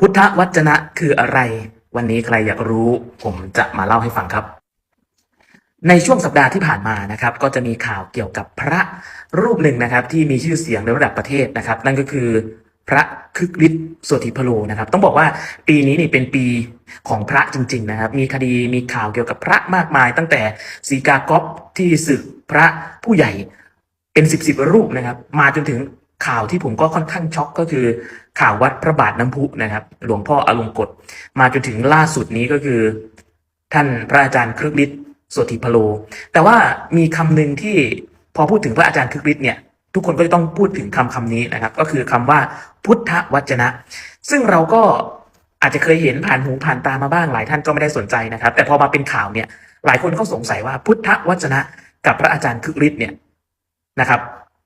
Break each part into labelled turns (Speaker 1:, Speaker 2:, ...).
Speaker 1: พุทธวจนะคืออะไร วันนี้ใครอยากรู้ผมจะมาเล่าให้ฟังครับ ในช่วงสัปดาห์ที่ผ่านมานะครับ ก็จะมีข่าวเกี่ยวกับพระรูปหนึ่งนะครับ ที่มีชื่อเสียงในระดับประเทศนะครับ นั่นก็คือพระคึกฤทธิ์สวติพโลนะครับ ต้องบอกว่าปีนี้นี่เป็นปีของพระจริง ๆ นะครับ มีคดีมีข่าวเกี่ยวกับพระมากมาย ตั้งแต่สีกากอฟที่ศึกพระผู้ใหญ่เป็นสิบสิบรูปนะครับ มาจนถึงข่าวที่ผมก็ค่อนข้างช็อกก็คือ ข่าววัดพระบาทน้ำพุนะครับ หลวงพ่ออลงกฎมาจนถึงล่าสุดนี้ก็คือ ท่านพระอาจารย์ครึกฤทธิ์โสติพโล แต่ว่ามีคำหนึ่งที่พอพูดถึงพระอาจารย์ครึกฤทธิ์เนี่ยทุกคนก็จะต้องพูดถึงคำคำนี้นะครับ ก็คือคำว่าพุทธวจนะ ซึ่งเราก็อาจจะเคยเห็นผ่านหูผ่านตามาบ้างหลายท่านก็ไม่ได้สนใจนะครับ แต่พอมาเป็นข่าวเนี่ย หลายคนก็สงสัยว่าพุทธวจนะ กับพระอาจารย์ครึกฤทธิ์เนี่ยนะครับ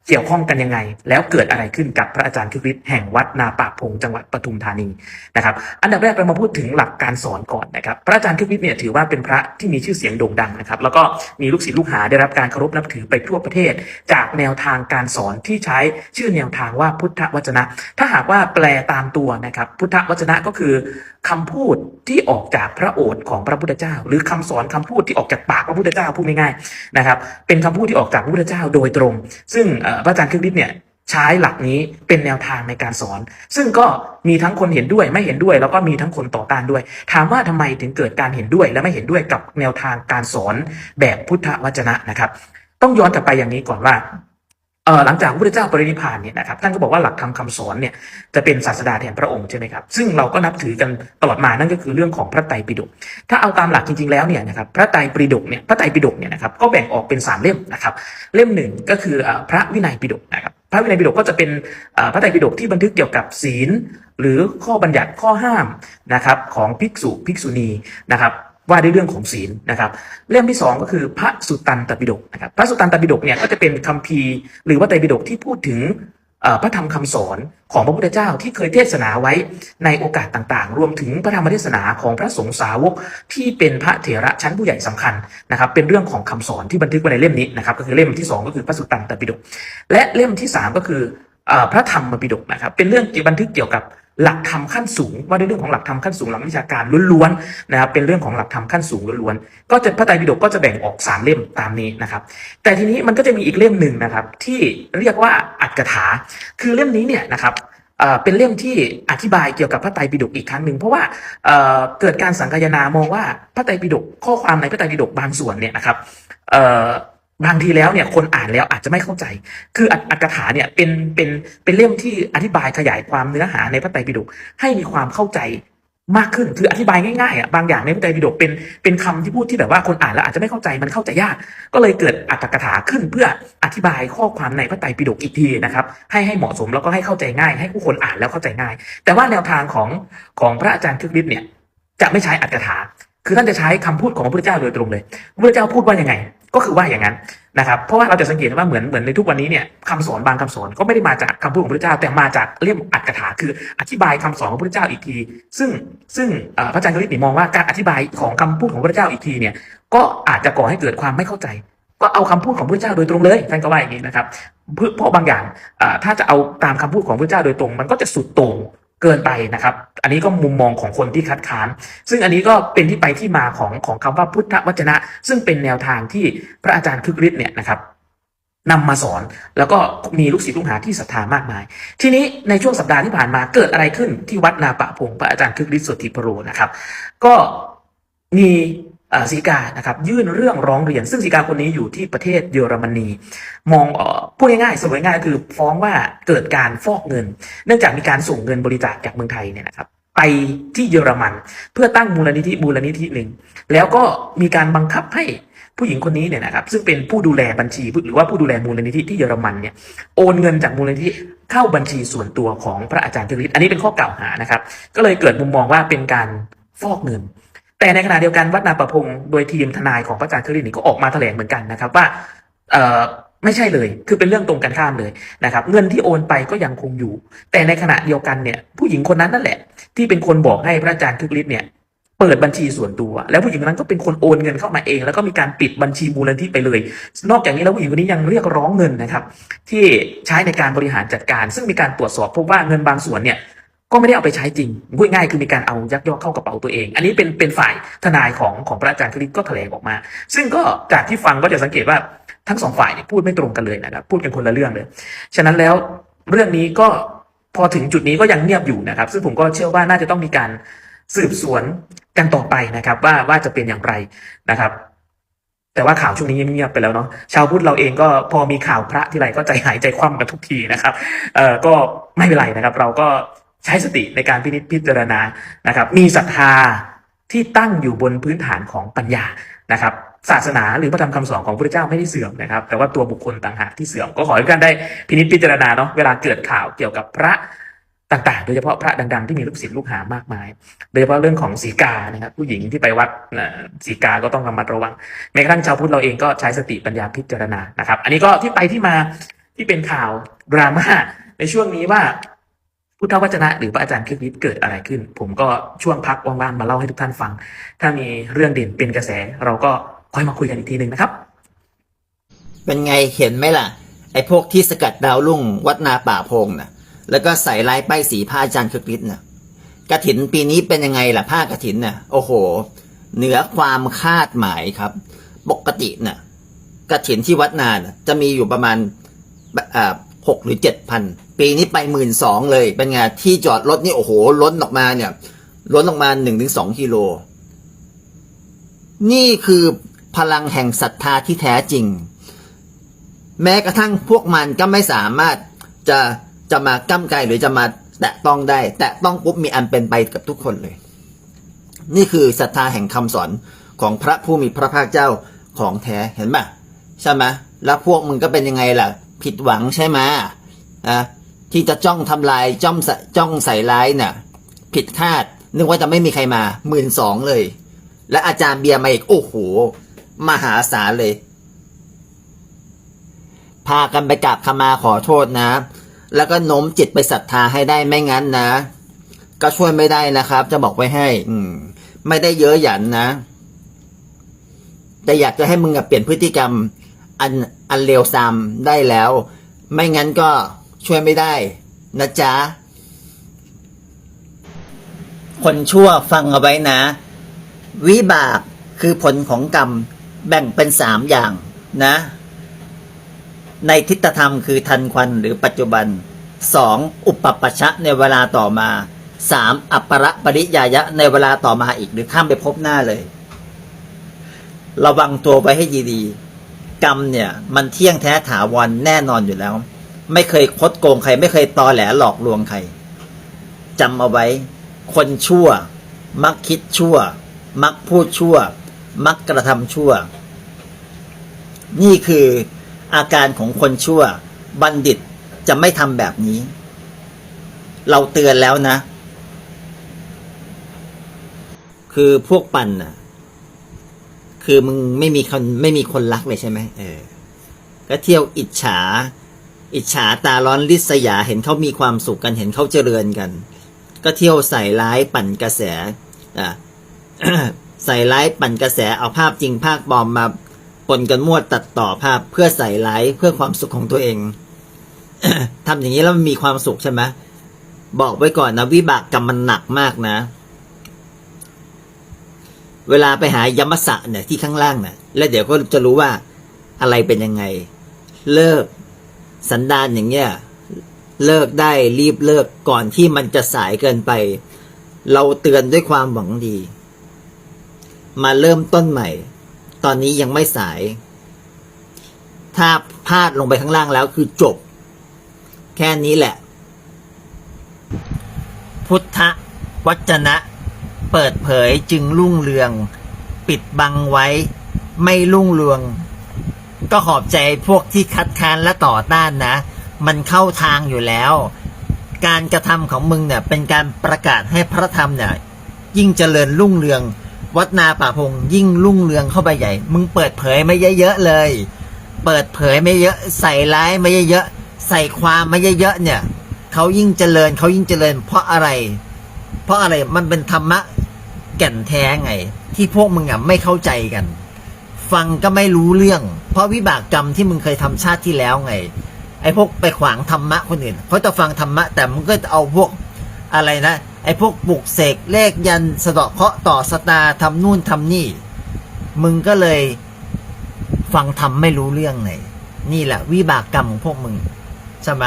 Speaker 1: เกี่ยวข้องกันยังไง แล้วเกิดอะไรขึ้นกับพระอาจารย์คึกฤทธิ์แห่งวัดนาป่าพงจังหวัดปทุมธานีนะครับ อันดับแรกเรามาพูดถึงหลักการสอนก่อนนะครับ พระอาจารย์คึกฤทธิ์เนี่ยถือว่าเป็นพระที่มีชื่อเสียงโด่งดังนะครับ แล้วก็มีลูกศิษย์ลูกหาได้รับการเคารพนับถือไปทั่วประเทศ จากแนวทางการสอนที่ใช้ชื่อแนวทางว่าพุทธวจนะ ถ้าหากว่าแปลตามตัวนะครับ พุทธวจนะก็คือคำพูดที่ออกจากพระโอษฐ์ของพระพุทธเจ้า หรือคำสอนคำพูดที่ออกจากปากพระพุทธเจ้าพูดง่ายๆนะครับ เป็นคำพูดที่ออกจากพระพุทธเจ้าโดยตรง ซึ่งเพระอาจารย์คึกฤทธิ์เนี่ยใช้หลักนี้เป็นแนวทางในการสอน ซึ่งก็มีทั้งคนเห็นด้วยไม่เห็นด้วย แล้วก็มีทั้งคนต่อต้านด้วย ถามว่าทำไมถึงเกิดการเห็นด้วยและไม่เห็นด้วยกับแนวทางการสอนแบบพุทธวจนะนะครับ ต้องย้อนกลับไปอย่างนี้ก่อนว่า หลังจากพระพุทธเจ้าปรินิพานเนี่ยนะครับท่านก็บอกว่าหลักธรรมคำสอนเนี่ยจะเป็นศาสดาแทนพระองค์ใช่ไหมครับซึ่งเราก็นับถือกันตลอดมานั่นก็คือเรื่องของพระไตรปิฎกถ้าเอาตามหลักจริงๆแล้วเนี่ยนะครับพระไตรปิฎกเนี่ยพระไตรปิฎกเนี่ยนะครับก็แบ่งออกเป็นสามเล่มนะครับเล่มหนึ่งก็คือพระวินัยปิฎกนะครับพระวินัยปิฎกก็จะเป็นพระไตรปิฎกที่บันทึกเกี่ยวกับศีล หรือข้อบัญญัติข้อห้ามนะครับของภิกษุภิกษุณีนะครับ ว่าด้วยเรื่องของศีลนะครับ เล่มที่สองก็คือพระสุตตันตปิฎกนะครับพระสุตตันตปิฎกเนี่ยก็จะเป็นคัมภีร์หรือว่าไตรปิฎกที่พูดถึงพระธรรมคำสอนของพระพุทธเจ้าที่เคยเทศนาไว้ในโอกาสต่างๆ รวมถึงพระธรรมเทศนาของพระสงฆ์สาวกที่เป็นพระเถระชั้นผู้ใหญ่สำคัญนะครับ เป็นเรื่องของคำสอนที่บันทึกไว้ในเล่มนี้นะครับ ก็คือเล่มที่สองก็คือพระสุตตันตปิฎกและเล่มที่สามก็คือพระธรรมปิฎกนะครับ เป็นเรื่องที่บันทึกเกี่ยวกับ หลักธรรมขั้นสูง ว่าด้วยเรื่องของหลักธรรมขั้นสูงหลักวิชาการล้วนๆนะครับเป็นเรื่องของหลักธรรมขั้นสูงล้วนๆก็จะพระไตรปิฎกก็จะแบ่งออกสามเล่มตามนี้นะครับ แต่ทีนี้มันก็จะมีอีกเล่มหนึ่งนะครับ ที่เรียกว่าอัตกถา คือเล่มนี้เนี่ยนะครับเป็นเล่มที่อธิบายเกี่ยวกับพระไตรปิฎกอีกครั้งหนึ่งเพราะว่าเกิดการสังคายนามองว่าพระไตรปิฎกข้อความในพระไตรปิฎกบางส่วนเนี่ยนะครับ บางทีแล้วเนี่ยคนอ่านแล้วอาจจะไม่เข้าใจ คืออัตตถกถาเนี่ยเป็นเป็นเป็นเล่มที่อธิบายขยายความเนื้อหาในพระไตรปิฎกให้มีความเข้าใจมากขึ้นคืออธิบายง่ายๆอะบางอย่างในพระไตรปิฎกเป็นเป็นคำที่พูดที่แบบว่าคนอ่านแล้วอาจจะไม่เข้าใจมันเข้าใจยาก ก็เลยเกิดอัตถกถาขึ้นเพื่ออธิบายข้อความในพระไตรปิฎกอีกทีนะครับให้ให้เหมาะสมแล้วก็ให้เข้าใจง่าย ให้ผู้คนอ่านแล้วเข้าใจง่าย แต่ว่าแนวทางของของพระอาจารย์คึกฤทธิ์เนี่ยจะไม่ใช้อัตถกถาคือท่านจะใช้คำพูดของพระพุทธเจ้าโดยตรงเลยพระพุทธเจ้าพูดว่ายังไง ก็คือว่าอย่างนั้นนะครับเพราะว่าเราจะสังเกตว่าเหมือนเหมือนในทุกวันนี้เนี่ยคำสอนบางคำสอนก็ไม่ได้มาจากคำพูดของพระเจ้า แต่มาจากเล่มอัตถกถาคืออธิบายคำสอนของพระเจ้าอีกที ซึ่งซึ่งพระอาจารย์กฤษมองว่าการอธิบายของคำพูดของพระเจ้าอีกทีเนี่ยก็อาจจะก่อให้เกิดความไม่เข้าใจ ก็เอาคำพูดของพระเจ้าโดยตรงเลยท่านก็ว่าอย่างนี้นะครับเพื่อเพราะบางอย่างถ้าจะเอาตามคำพูดของพระเจ้าโดยตรง มันก็จะสุดโต่ง เกินไปนะครับ อันนี้ก็มุมมองของคนที่คัดค้าน ซึ่งอันนี้ก็เป็นที่ไปที่มาของของคำว่าพุทธวจนะ ซึ่งเป็นแนวทางที่พระอาจารย์คึกฤทธิ์เนี่ยนะครับนำมาสอนแล้วก็มีลูกศิษย์ลูกหาที่ศรัทธามากมาย ทีนี้ในช่วงสัปดาห์ที่ผ่านมาเกิดอะไรขึ้นที่วัดนาปะพงพระอาจารย์คึกฤทธิ์สุทธิพโรนะครับ ก็มี สีกานะครับยื่นเรื่องร้องเรียน ซึ่งสีกาคนนี้อยู่ที่ประเทศเยอรมนี มองออพูดง่ายๆสรุปง่ายๆคือฟ้องว่าเกิดการฟอกเงิน เนื่องจากมีการส่งเงินบริจาคจากเมืองไทยเนี่ยนะครับไปที่เยอรมันเพื่อตั้งมูลนิธิมูลนิธิหนึ่งแล้วก็มีการบังคับให้ผู้หญิงคนนี้เนี่ยนะครับซึ่งเป็นผู้ดูแลบัญชีหรือว่าผู้ดูแลมูลนิธิที่เยอรมันเนี่ยโอนเงินจากมูลนิธิเข้าบัญชีส่วนตัวของพระอาจารย์เทวิตอันนี้เป็นข้อกล่าวหานะครับ ก็เลยเกิดมุมมองว่าเป็นการฟอกเงิน แต่ในขณะเดียวกันวัดนาประพงศ์โดยทีมทนายของพระอาจารย์เทวิตนี่ก็ออกมาแถลงเหมือนกันนะครับว่าไม่ใช่เลย คือเป็นเรื่องตรงกันข้ามเลยนะครับ เงินที่โอนไปก็ยังคงอยู่ แต่ในขณะเดียวกันเนี่ย ผู้หญิงคนนั้นนั่นแหละ ที่เป็นคนบอกให้พระอาจารย์คึกฤทธิ์เนี่ย เปิดบัญชีส่วนตัว แล้วผู้หญิงคนนั้นก็เป็นคนโอนเงินเข้ามาเอง แล้วก็มีการปิดบัญชีมูลนิธิไปเลย นอกจากนี้แล้วผู้หญิงคนนี้ยังเรียกร้องเงินนะครับ ที่ใช้ในการบริหารจัดการ ซึ่งมีการตรวจสอบพบว่าเงินบางส่วนเนี่ย ก็ไม่ได้เอาไปใช้จริงพูดง่ายคือมีการเอายักยอกเข้ากระเป๋าตัวเอง อันนี้เป็นเป็นฝ่ายทนายของของพระอาจารย์คริสก็แถลงออกมา ซึ่งก็จากที่ฟังก็จะสังเกตว่าทั้งสองฝ่ายเนี่ยพูดไม่ตรงกันเลยนะครับพูดกันคนละเรื่องเลย ฉะนั้นแล้วเรื่องนี้ก็พอถึงจุดนี้ก็ยังเงียบอยู่นะครับ ซึ่งผมก็เชื่อว่าน่าจะต้องมีการสืบสวนกันต่อไปนะครับ ว่าว่าจะเป็นอย่างไรนะครับ แต่ว่าข่าวช่วงนี้เงียบไปแล้วเนาะชาวพุทธเราเองก็พอมีข่าวพระที่ไรก็ใจหายใจคว่ำกันทุกทีนะครับ เอ่อก็ไม่เป็นไรนะครับ เราก็ ใช้สติในการพินิจพิจารณานะครับ มีศรัทธาที่ตั้งอยู่บนพื้นฐานของปัญญานะครับศาสนาหรือพระธรรมคำสอนของพระเจ้าไม่ได้เสื่อมนะครับ แต่ว่าตัวบุคคลต่างหากที่เสื่อมก็ขอให้ทุกท่านได้พินิจพิจารณาเนาะเวลาเกิดข่าวเกี่ยวกับพระต่างๆ โดยเฉพาะพระดัง ๆ ที่มีลูกศิษย์ลูกหามากมาย โดยเฉพาะเรื่องของสีกานะครับผู้หญิงที่ไปวัดสีกาก็ต้องระมัดระวังแม้กระทั่งชาวพุทธเราเองก็ใช้สติปัญญาพิจารณานะครับ อันนี้ก็ที่ไปที่มาที่เป็นข่าวดราม่าในช่วงนี้ว่า พุทธวจนะ หรือพระอาจารย์คริสต์เกิดอะไรขึ้น ผมก็ช่วงพักว่างๆมาเล่าให้ทุกท่านฟัง ถ้ามีเรื่องเด่นเป็นกระแส เราก็ค่อยมาคุยกันอีกทีหนึ่งนะครับ
Speaker 2: เป็นไงเห็นไหมล่ะ ไอ้พวกที่สกัดดาวรุ่งวัดนาป่าพงน่ะ แล้วก็ใส่ลายป้ายสีผ้าอาจารย์คึกฤทธิ์น่ะกระถินปีนี้เป็นยังไงล่ะผ้ากระถินน่ะ โอ้โห เหนือความคาดหมายครับ ปกติน่ะกระถินที่วัดนานะจะมีอยู่ประมาณอ่า หกหรือเจ็ดพันปีนี้ไปหมื่นสองเลย เป็นไงที่จอดรถนี่โอ้โหล้นออกมาเนี่ยล้นออกมาหนึ่งถึงสองกิโล นี่คือพลังแห่งศรัทธาที่แท้จริง แม้กระทั่งพวกมันก็ไม่สามารถจะจะมาก้ำไกลหรือจะมาแตะต้องได้ แตะต้องปุ๊บมีอันเป็นไปกับทุกคนเลย นี่คือศรัทธาแห่งคำสอนของพระผู้มีพระภาคเจ้าของแท้เห็นไหมใช่ไหมแล้วพวกมึงก็เป็นยังไงล่ะ ผิดหวังใช่ไหมอะที่จะจ้องทำลายจ้องใส่จ้องใส่ร้ายเนี่ย ผิดคาด นึกว่าจะไม่มีใครมาหมื่นสองเลย และอาจารย์เบียร์มาอีก โอ้โห มหาศาลเลย พากันไปกราบขมาขอโทษนะ แล้วก็โน้มจิตไปศรัทธาให้ได้ไม่งั้นนะ ก็ช่วยไม่ได้นะครับ จะบอกไว้ให้ อืม ไม่ได้เยอะหยันนะ แต่อยากจะให้มึงเปลี่ยนพฤติกรรม อัน อันเลวทรามได้แล้ว ไม่งั้นก็ช่วยไม่ได้นะจ๊ะ คนชั่วฟังเอาไว้นะ วิบากคือผลของกรรมแบ่งเป็นสามอย่างนะ ในทิฏฐธรรมคือทันควันหรือปัจจุบันสองอุปปปชชะในเวลาต่อมาสามอัปปรปริยายะในเวลาต่อมาอีกหรือข้ามไปพบหน้าเลย ระวังตัวไว้ให้ดีๆ กรรมเนี่ย มันเที่ยงแท้ถาวรแน่นอนอยู่แล้ว ไม่เคยคดโกงใคร ไม่เคยตอแหลหลอกลวงใครจำเอาไว้ คนชั่ว มักคิดชั่ว มักพูดชั่ว มักกระทำชั่ว นี่คืออาการของคนชั่ว บัณฑิตจะไม่ทำแบบนี้ เราเตือนแล้วนะ คือพวกปั่นน่ะ คือมึงไม่มีคนไม่มีคนรักเลยใช่ไหมเออ ก็เที่ยวอิจฉา อิจฉาตาร้อนลิษยาเห็นเขามีความสุขกันเห็นเขาเจริญกัน ก็เที่ยวใส่ร้ายปั่นกระแสอะใส่ร้ายปั่นกระแสเอาภาพจริงภาพปลอมมาปนกันมั่วตัดต่อภาพเพื่อใส่ร้ายเพื่อความสุขของตัวเองทำอย่างนี้แล้วมันมีความสุขใช่ไหมบอกไว้ก่อนนะวิบากกรรมมันหนักมากนะ เวลาไปหายมสะเนี่ยที่ข้างล่างเนี่ยแล้วเดี๋ยวก็จะรู้ว่าอะไรเป็นยังไง เลิกสันดานอย่างเงี้ยเลิกได้รีบเลิกก่อนที่มันจะสายเกินไป เราเตือนด้วยความหวังดี มาเริ่มต้นใหม่ ตอนนี้ยังไม่สาย ถ้าพลาดลงไปข้างล่างแล้วคือจบ แค่นี้แหละ พุทธวจนะ เปิดเผยจึงรุ่งเรือง ปิดบังไว้ ไม่รุ่งเรือง ก็ขอบใจพวกที่คัดค้านและต่อต้านนะ มันเข้าทางอยู่แล้ว การกระทำของมึงเนี่ยเป็นการประกาศให้พระธรรมเนี่ยยิ่งเจริญรุ่งเรือง วัดนาป่าพงยิ่งรุ่งเรืองเข้าไปใหญ่ มึงเปิดเผยไม่เยอะๆเลย เปิดเผยไม่เยอะใส่ร้ายไม่เยอะใส่ความไม่เยอะๆเนี่ยเขายิ่งเจริญเขายิ่งเจริญ เพราะอะไร เพราะอะไรมันเป็นธรรมะ ก่นแท้ไง ที่พวกมึงอะไม่เข้าใจกัน ฟังก็ไม่รู้เรื่อง เพราะวิบากกรรมที่มึงเคยทำชาติที่แล้วไง ไอ้พวกไปขวางธรรมะคนอื่นเขาจะฟังธรรมะ แต่มึงก็เอาพวกอะไรนะไอ้พวกปลุกเสกเลขยันสะเดาะเคาะต่อสตาทำนู่นทำนี่ มึงก็เลยฟังทำไม่รู้เรื่องไหนนี่แหละ วิบากกรรมของพวกมึงใช่ไหม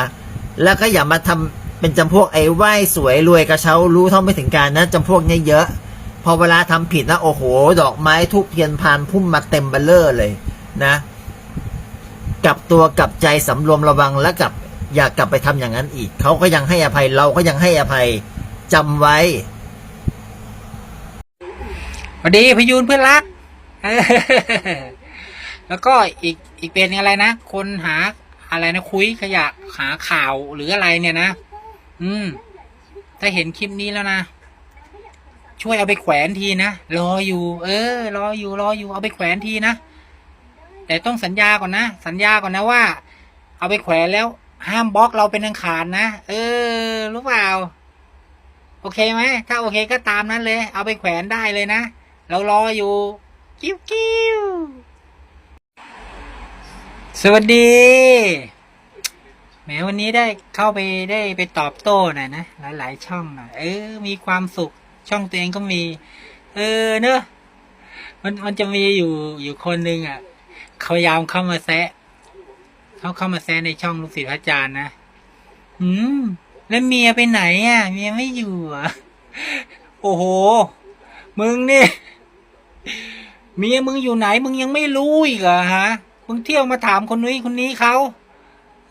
Speaker 2: แล้วก็อย่ามาทำเป็นจำพวกไอ้ไหว้สวยรวยกระเช้ารู้เท่าไม่ถึงการนะจำพวกเนี้ยเยอะ พอเวลาทำผิดนะโอ้โห ดอกไม้ทุบเทียนพานพุ่มมาเต็มเบลเลอร์เลยนะกลับตัวกลับใจสำรวมระวังและกลับอย่ากลับไปทำอย่างนั้นอีก เขาก็ยังให้อภัยเราก็ยังให้อภัยจำไว้
Speaker 3: สวัสดีพยูนเพื่อนรัก แล้วก็อีกอีกเป็นอะไรนะ คนหาอะไรนะคุยขยะหาข่าวหรืออะไรเนี่ยนะ อืม ถ้าเห็นคลิปนี้แล้วนะ ช่วยเอาไปแขวนทีนะ รออยู่ เออ รออยู่รออยู่เอาไปแขวนทีนะ แต่ต้องสัญญาก่อนนะ สัญญาก่อนนะว่า เอาไปแขวนแล้ว ห้ามบล็อกเราเป็นอังขานนะ เออ รู้เปล่า โอเคไหม ถ้าโอเคก็ตามนั้นเลย เอาไปแขวนได้เลยนะ เรารออยู่ กิ้วกิ้วสวัสดีแหมวันนี้ได้เข้าไปได้ไปตอบโต้หน่อยนะ หลาย ๆ ช่องหน่อยเออ มีความสุข ช่องตัวเองก็มี เออเนอะมันมันจะมีอยู่อยู่คนหนึ่งอะเขายายามเข้ามาแซะเขาเข้ามาแซะในช่องลูกศิษย์พระอาจารย์นะอืม แล้วเมียไปไหนอะ เมียไม่อยู่อะโอ้โห มึงนี่เมียมึงอยู่ไหน มึงยังไม่รู้อีกเหรอฮะมึงเที่ยวมาถามคนนี้คนนี้เขา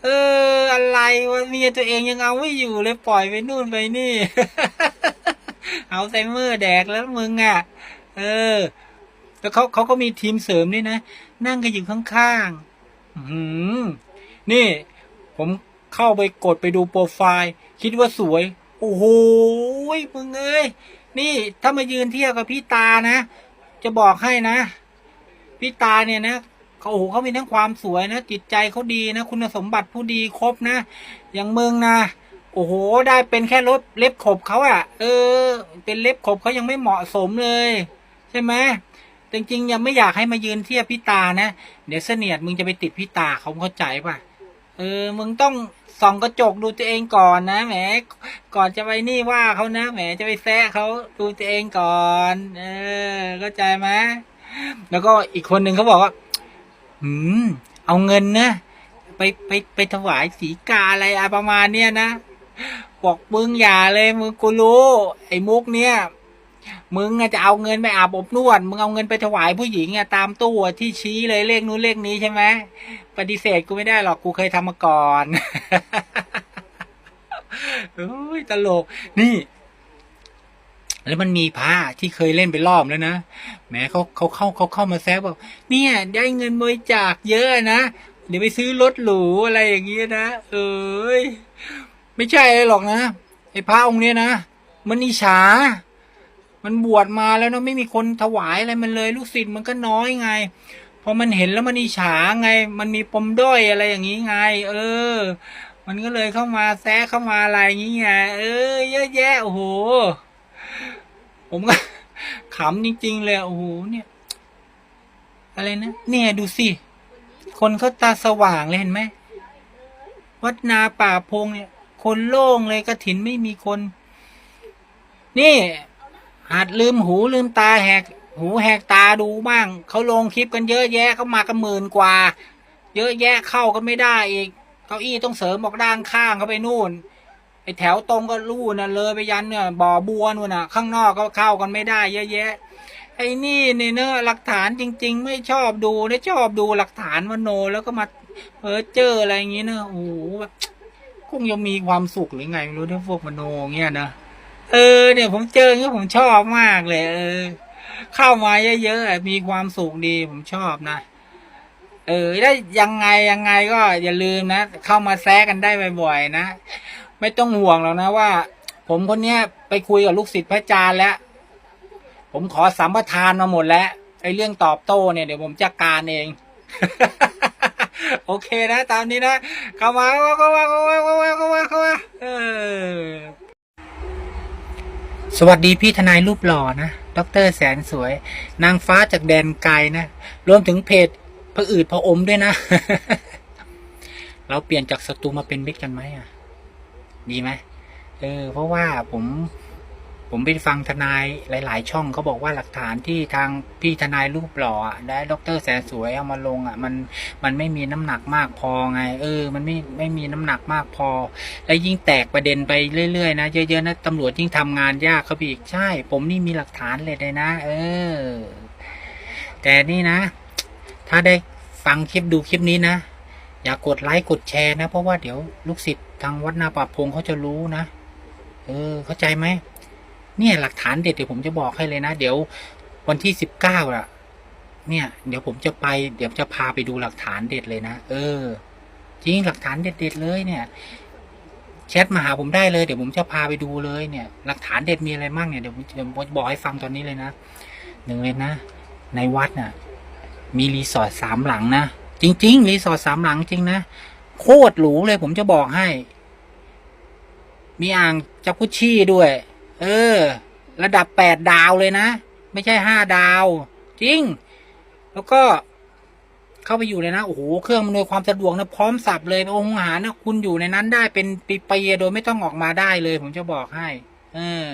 Speaker 3: เออ อะไรวะเมียตัวเองยังเอาไม่อยู่เลยปล่อยไปนู่นไปนี่ เอาไซเมอร์แดกแล้วมึงอะ เออ แล้วเขาเขาก็มีทีมเสริมด้วยนะ นั่งกันอยู่ข้างๆอืมนี่ผมเข้าไปกดไปดูโปรไฟล์ คิดว่าสวย โอ้โหมึงเอ้ย นี่ถ้ามายืนเทียบกับพี่ตานะ จะบอกให้นะ พี่ตาเนี่ยนะเขาโอ้โหเขามีทั้งความสวยนะ จิตใจเขาดีนะ คุณสมบัติผู้ดีครบนะ อย่างมึงนะ โอ้โห ได้เป็นแค่รถเล็บขบเขาอะเออ เป็นเล็บขบเขายังไม่เหมาะสมเลย ใช่ไหมจริงๆยังไม่อยากให้มายืนเทียบพี่ตานะเดี๋ยวเสนียดมึงจะไปติดพี่ตาเขาเข้าใจป่ะเออ มึงต้องส่องกระจกดูตัวเองก่อนนะแหม ก่อนจะไปนี่ว่าเขานะแหมจะไปแซะเขาดูตัวเองก่อน เออเข้าใจไหมแล้วก็อีกคนหนึ่งเขาบอกว่าหืมเอาเงินนะไปไปไปถวายสีกาอะไรอะประมาณเนี้ยนะ บอกมึงอย่าเลยมึงกูรู้ ไอ้มุกเนี้ยมึงอะจะเอาเงินไปอาบอบนวด มึงเอาเงินไปถวายผู้หญิงอะตามตู้อะที่ชี้เลยเลขนู้นเลขนี้ใช่ไหมปฏิเสธกูไม่ได้หรอกกูเคยทำมาก่อนเฮ้ยตลกนี่ แล้วมันมีพระที่เคยเล่นไปรอบแล้วนะแหมเขาเขาเข้าเขาเข้ามาแซวบอกเนี่ย ได้เงินบริจาคเยอะนะเดี๋ยวไปซื้อรถหรูอะไรอย่างเงี้ยนะเอ้ย ไม่ใช่เลยหรอกนะไอ้พระองค์เนี้ยนะมันอิจฉา มันบวชมาแล้วเนาะไม่มีคนถวายอะไรมันเลยลูกศิษย์มันก็น้อยไงพอมันเห็นแล้วมันอิจฉาไง มันมีปมด้อยอะไรอย่างนี้ไง เออ มันก็เลยเข้ามาแซะเข้ามาอะไรอย่างนี้ไง เออ เยอะแยะโอ้โห ผมก็ขำจริง ๆ เลยโอ้โหเนี่ย อะไรนะเนี่ยดูสิ คนเขาตาสว่างเลยเห็นไหมวัดนาป่าพงเนี่ย คนโล่งเลยกระถินไม่มีคน นี่หัดลืมหูลืมตาแหก หูแหกตาดูบ้าง เขาลงคลิปกันเยอะแยะเขามากันหมื่นกว่า เยอะแยะเข้ากันไม่ได้อีก เก้าอี้ต้องเสริมบอกด้านข้างเขาไปนู่นไอแถวตรงก็ลู่นะเลยไปยันเนี่ยบ่อบัวนู่นน่ะ ข้างนอกก็เข้ากันไม่ได้ เยอะแยะ ไอ้นี่เนี่ยเนอะหลักฐานจริง ๆ ไม่ชอบดูนะชอบดูหลักฐานมโนแล้วก็มาเพ้อเจออะไรอย่างงี้เนอะโอ้โหแบบ งยังมีความสุขหรือไงไม่รู้ถ้าพวกมโนเงี้ยนะเออเนี่ยผมเจอเงี้ยผมชอบมากเลย เออ เข้ามาเยอะๆมีความสุขดีผมชอบนะเออได้ยังไงยังไงก็อย่าลืมนะเข้ามาแซะกันได้บ่อยๆนะไม่ต้องห่วงหรอกนะว่า ผมคนเนี้ยไปคุยกับลูกศิษย์พระอาจารย์แล้ว ผมขอสัมปทานมาหมดแล้วไอ้เรื่องตอบโต้เนี่ยเดี๋ยวผมจัดการเอง โอเคนะตามนี้นะ เข้ามาเข้ามาเข้ามาเข้ามาเข้ามาเข้ามาเออสวัสดีพี่ทนายรูปหล่อนะดอกเตอรแสนสวย นางฟ้าจากแดนไกลนะ รวมถึงเพจพระอืดพระอมด้วยนะ เราเปลี่ยนจากศัตรูมาเป็นมิตรกันไหมอะ ดีไหมเออ เพราะว่าผม ผมไปฟังทนายหลาย ๆ ช่องเขาบอกว่าหลักฐานที่ทางพี่ทนายรูปหล่ออะและดรแสนสวยเอามาลงอะมันมันไม่มีน้ำหนักมากพอไง เออ มันไม่ไม่มีน้ำหนักมากพอ และยิ่งแตกประเด็นไปเรื่อย ๆ นะเยอะ ๆ นะตำรวจยิ่งทำงานยากเขาอีกใช่ ผมนี่มีหลักฐานเลยเลยนะ เออ แต่นี่นะ ถ้าได้ฟังคลิปดูคลิปนี้นะอย่ากดไลค์กดแชร์นะ เพราะว่าเดี๋ยวลูกศิษย์ทางวัดนาป่าพงเขาจะรู้นะ เออ เข้าใจไหม เนี่ยหลักฐานเด็ดเดี๋ยวผมจะบอกให้เลยนะ เดี๋ยววันที่สิบเก้าอะเนี่ย เดี๋ยวผมจะไปเดี๋ยวจะพาไปดูหลักฐานเด็ดเลยนะเออ จริงหลักฐานเด็ดๆเลยเนี่ยแชทมาหาผมได้เลยเดี๋ยวผมจะพาไปดูเลยเนี่ย หลักฐานเด็ดมีอะไรบ้างเนี่ยเดี๋ยวผมเดี๋ยวผมจะบอกให้ฟังตอนนี้เลยนะหนึ่งเลยนะ ในวัดน่ะ มีรีสอร์ทสามหลังนะจริง ๆ รีสอร์ทสามหลังจริงนะโคตรหรูเลยผมจะบอกให้ มีอ่างจักรุชี่ด้วย เออ ระดับแปดดาวเลยนะ ไม่ใช่ห้าดาว จริง แล้วก็เข้าไปอยู่เลยนะโอ้โหเครื่องอำนวยความสะดวกนะพร้อมสับเลยองค์อาหารนะคุณอยู่ในนั้นได้เป็นปีๆโดยไม่ต้องออกมาได้เลย ผมจะบอกให้ เออ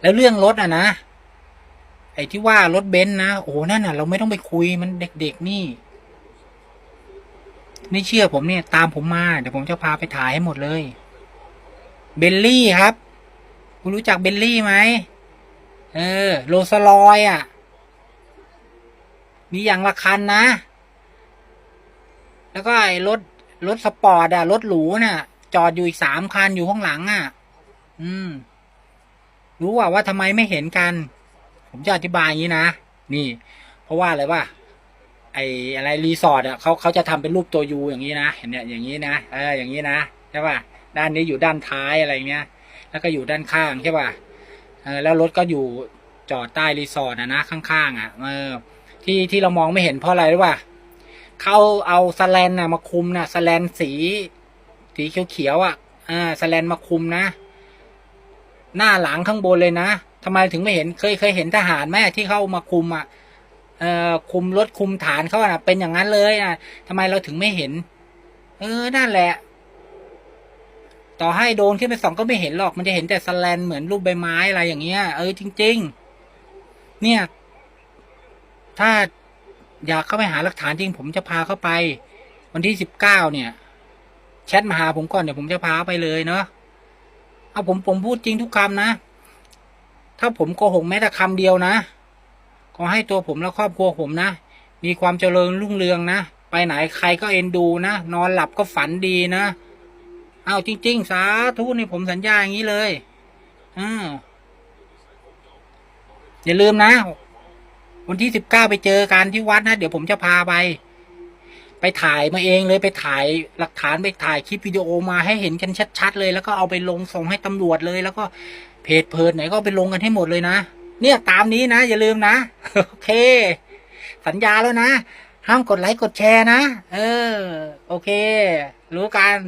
Speaker 3: แล้วเรื่องรถอะนะไอ้ที่ว่ารถเบนซ์นะโอ้โหนั่นน่ะ เราไม่ต้องไปคุยมันเด็กๆนี่ไม่เชื่อผมเนี่ย ตามผมมา เดี๋ยวผมจะพาไปถ่ายให้หมดเลย เบลลี่ครับ คุณรู้จักเบลลี่ไหมเออ โรสลอยอะ มีอย่างละคันนะ แล้วก็ไอ้รถรถสปอร์ตอะ รถหรูน่ะ จอดอยู่อีกสามคันอยู่ข้างหลังอะ อืม รู้ว่าว่าทำไมไม่เห็นกัน ผมจะอธิบายอย่างนี้นะ นี่ เพราะว่าอะไรว่าไอ้อะไรรีสอร์ทอะเขาเขาจะทำเป็นรูปตัวยูอย่างนี้นะเห็นเนี่ยอย่างนี้นะเอออย่างนี้นะใช่ป่ะ ด้านนี้อยู่ด้านท้ายอะไรเงี้ย แล้วก็อยู่ด้านข้างใช่ป่ะเออแล้วรถก็อยู่จอดใต้รีสอร์ทนะนะข้างๆอะเออที่ที่เรามองไม่เห็นเพราะอะไรรู้ป่ะเขาเอาสแลนน่ะมาคุมน่ะสแลนสี สีเขียวๆอะอ่าสแลนมาคุมนะ หน้าหลังข้างบนเลยนะทำไมถึงไม่เห็นเคยเคยเห็นทหารแม่ที่เข้ามาคุมอะเอ่อคุมรถคุมฐานเขาอะเป็นอย่างนั้นเลยอะทำไมเราถึงไม่เห็น เออนั่นแหละ ต่อให้โดนขึ้นไปสองก็ไม่เห็นหรอกมันจะเห็นแต่สแลนเหมือนรูปใบไม้อะไรอย่างเงี้ย เออจริง ๆ เนี่ย ถ้าอยากเข้าไปหาหลักฐานจริง ผมจะพาเข้าไป วันที่สิบเก้าเนี่ยแชทมาหาผมก่อนเดี๋ยวผมจะพาไปเลยเนาะเอาผมผมพูดจริงทุกคำนะ ถ้าผมโกหกแม้แต่คำเดียวนะขอให้ตัวผมและครอบครัวผมนะ มีความเจริญรุ่งเรืองนะ ไปไหนใครก็เอ็นดูนะ นอนหลับก็ฝันดีนะ เอาจริง ๆ สาธุนี่ผมสัญญาอย่างนี้เลยอ่าอย่าลืมนะ วันที่สิบเก้าไปเจอกันที่วัดนะ เดี๋ยวผมจะพาไป ไปถ่ายมาเองเลยไปถ่ายหลักฐานไปถ่ายคลิปวิดีโอมาให้เห็นกันชัดๆเลย แล้วก็เอาไปลงส่งให้ตำรวจเลย แล้วก็เพจเพจไหนก็ไปลงกันให้หมดเลยนะเนี่ยตามนี้นะ อย่าลืมนะ โอเค สัญญาแล้วนะ ห้ามกดไลค์กดแชร์นะ เออ โอเค รู้กัน